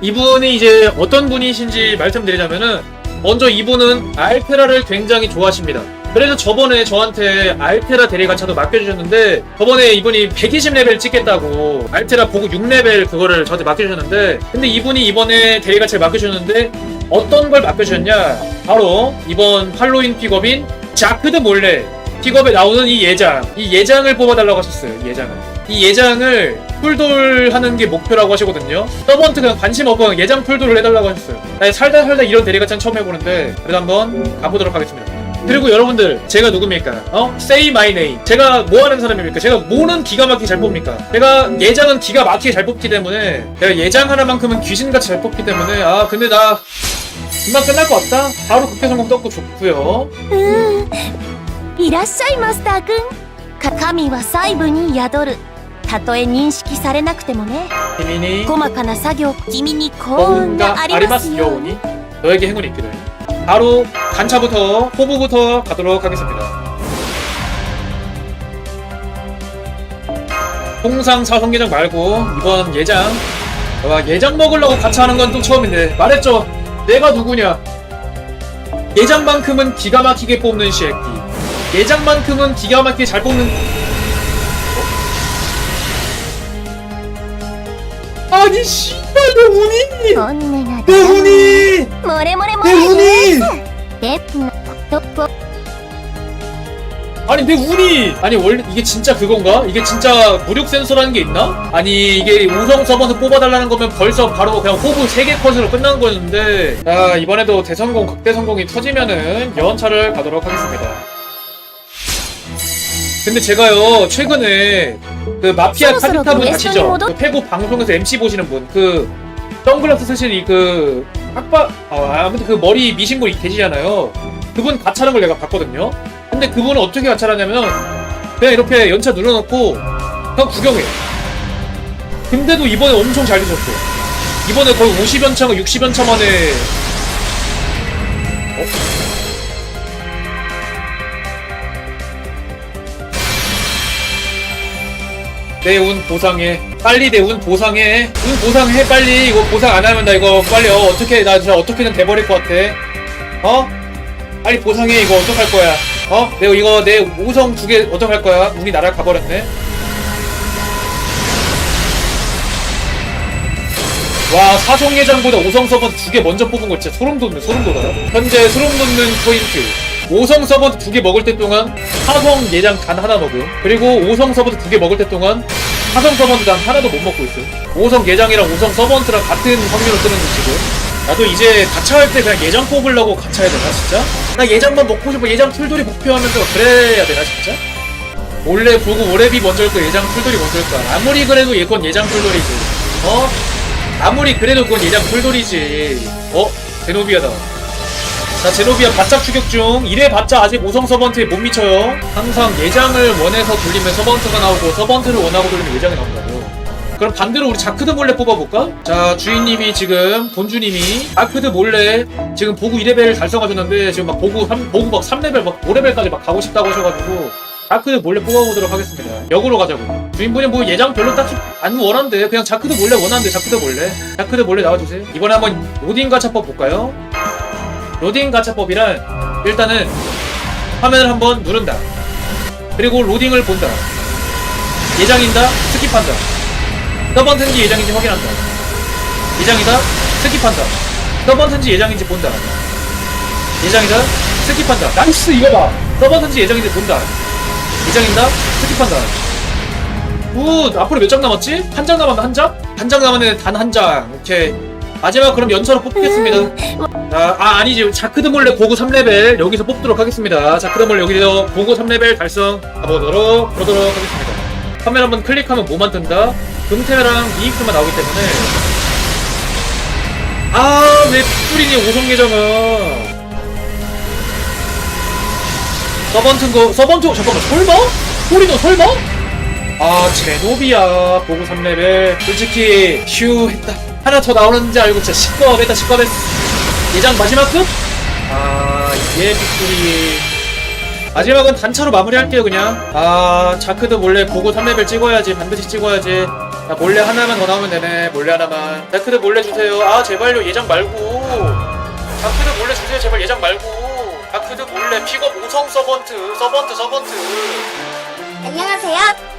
이분이 이제 어떤 분이신지 말씀드리자면은 먼저 이분은 알테라를 굉장히 좋아하십니다. 그래서 저번에 저한테 알테라 대리가차도 맡겨주셨는데 저번에 이분이 120레벨 찍겠다고 알테라 보고 6레벨 그거를 저한테 맡겨주셨는데 근데 이분이 이번에 대리가차를 맡겨주셨는데 어떤 걸 맡겨주셨냐 바로 이번 할로윈 픽업인 자크드 몰래 픽업에 나오는 이 예장 이 예장을 뽑아달라고 하셨어요 이 예장을 이 예장을 풀돌하는 게 목표라고 하시거든요 서번트 그냥 관심 없고 그냥 예장 풀돌을 해달라고 하셨어요 아니, 살다 살다 이런 대리가찬 처음 해보는데 그래도 한번 가보도록 하겠습니다 그리고 여러분들 제가 누굽니까? 어? Say my name 제가 뭐 하는 사람입니까? 제가 뭐는 기가 막히게 잘 뽑습니까? 제가 예장은 기가 막히게 잘 뽑기 때문에 제가 예장 하나만큼은 귀신같이 잘 뽑기 때문에 아 근데 나 금방 끝날 것 같다 바로 극대 성공 떴고 좋고요 いらっしゃいマスターくんか神は細部に宿る たとえ認識されなくてもね 희민이 細かな作業君に幸運が 뭔가 ありますよう 아리마스 に 요우니 너에게 행운이 있기를 바로 간차부터 호부부터 가도록 하겠습니다 통상 사성계장 말고 이번 예장 와 예장 먹으려고 같이 하는 건 또 처음인데 말했죠 내가 누구냐 예장만큼은 기가 막히게 뽑는 새끼 예장만큼은 기가 막히게 잘 뽑는 아니 씨발 내 운이 本音が 내 운이 漏れ漏れ漏 내 れ 운이 でなとこ 아니 내 운이 아니 원래 이게 진짜 그건가? 이게 진짜 무력 센서라는 게 있나? 아니 이게 우성 서버에서 뽑아달라는 거면 벌써 바로 그냥 호브 3개 컷으로 끝난 거였는데 자 이번에도 대성공 극대성공이 터지면은 연차를 가도록 하겠습니다 근데 제가요 최근에 그 마피아 카리타분 그 아시죠? 그 페고 방송에서 MC 보시는 분 그 선글라스 쓰신 이그 학바 어, 아무튼 그 머리 미신 분 계시잖아요. 그분 가차는 걸 내가 봤거든요. 근데 그분은 어떻게 가차하냐면 그냥 이렇게 연차 눌러놓고 그냥 구경해 근데도 이번에 엄청 잘 되셨어 이번에 거의 50연차가 60연차 만에 어? 내 운 보상해. 빨리 내 운 보상해. 운 보상해 빨리. 이거 보상 안 하면 나 이거 빨리 어 어떻게 나 진짜 어떻게든 돼버릴 것 같아. 어? 빨리 보상해 이거 어떡할 거야? 어? 내가 이거 내 우성 두 개 어떡할 거야? 운이 나를 가버렸네. 와 사성 예장보다 오성 서버트 두개 먼저 뽑은 거 진짜 소름 돋네 소름 돋아요. 현재 소름 돋는 포인트 5성 서버트 두 개 먹을 때 동안 사성 예장 단 하나 먹음 그리고 5성 서버트 두 개 먹을 때 동안 사성 서버트 단 하나도 못 먹고 있음 5성 예장이랑 5성 서버트랑 같은 확률로 뜨는 거 지금 나도 이제 가차 할 때 그냥 예장 뽑으려고 가차 해야 되나 진짜? 나 예장만 먹고 싶어 예장 풀돌이 목표하면서 그래야 되나 진짜? 원래 보고 오래비 먼저일 거 예장 풀돌이 먼저일 거 아무리 그래도 얘건 예장 풀돌이지 어? 아무리 그래도 그건 예장 풀돌이지 어? 제노비아다 자 제노비아 바짝 추격 중. 이래봤자 아직 5성 서번트에 못 미쳐요. 항상 예장을 원해서 돌리면 서번트가 나오고 서번트를 원하고 돌리면 예장이 나온다고. 그럼 반대로 우리 자크드 몰래 뽑아볼까? 자 주인님이 지금 본주님이 자크드 몰래 지금 보구 2레벨 달성하셨는데 지금 막 보구 3, 보구 막 3레벨 막 5레벨까지 막 가고 싶다고 하셔가지고 자크드 몰래 뽑아보도록 하겠습니다. 역으로 가자고. 주인분이 뭐 예장 별로 딱히 안 원한대. 그냥 자크드 몰래 원하는데 자크드 몰래. 자크드 몰래 나와주세요. 이번에 한번 로딩 가차법 볼까요? 로딩 가차법이란 일단은 화면을 한번 누른다. 그리고 로딩을 본다. 예장인다 스킵한다. 서번트인지 예장인지 확인한다. 예장이다 스킵한다. 서번트인지 예장인지 본다. 예장이다 스킵한다. 나이스 이거 봐. 서번트인지 예장인지 본다. 예장인다 스킵한다. 굿! 앞으로 몇 장 남았지? 한 장 남았나 한 장? 한 장 남았네 단 한 장. 오케이 마지막 그럼 연차로 뽑겠습니다. 자, 아 아니지 자크드 몰래 고구 3레벨 여기서 뽑도록 하겠습니다. 자크드 몰래 여기서 고구 3레벨 달성. 가보도록 보도록 하겠습니다. 카메라 한번 클릭하면 뭐만 뜬다? 금테랑 이익스만 나오기 때문에. 아왜 핏줄이니 오성 계정은 서번트인 거 서번트 잠깐만 설마? 소리는 설마? 아 제노비야 보고 3레벨. 솔직히 휴 했다 하나 더 나오는지 알고 진짜 시끄럽했다 시끄럽했어 예장 마지막 끝? 아 이게 빅토리. 마지막은 단차로 마무리할게요 그냥. 아 자크도 몰래 보고 3레벨 찍어야지. 반드시 찍어야지. 자 몰래 하나만 더 나오면 되네. 몰래 하나만. 다크드 몰래 주세요. 아 제발요. 예장 말고. 다크드 몰래 주세요. 제발 예장 말고. 다크드 몰래 픽업 5성 서번트 서번트 서번트. 안녕하세요.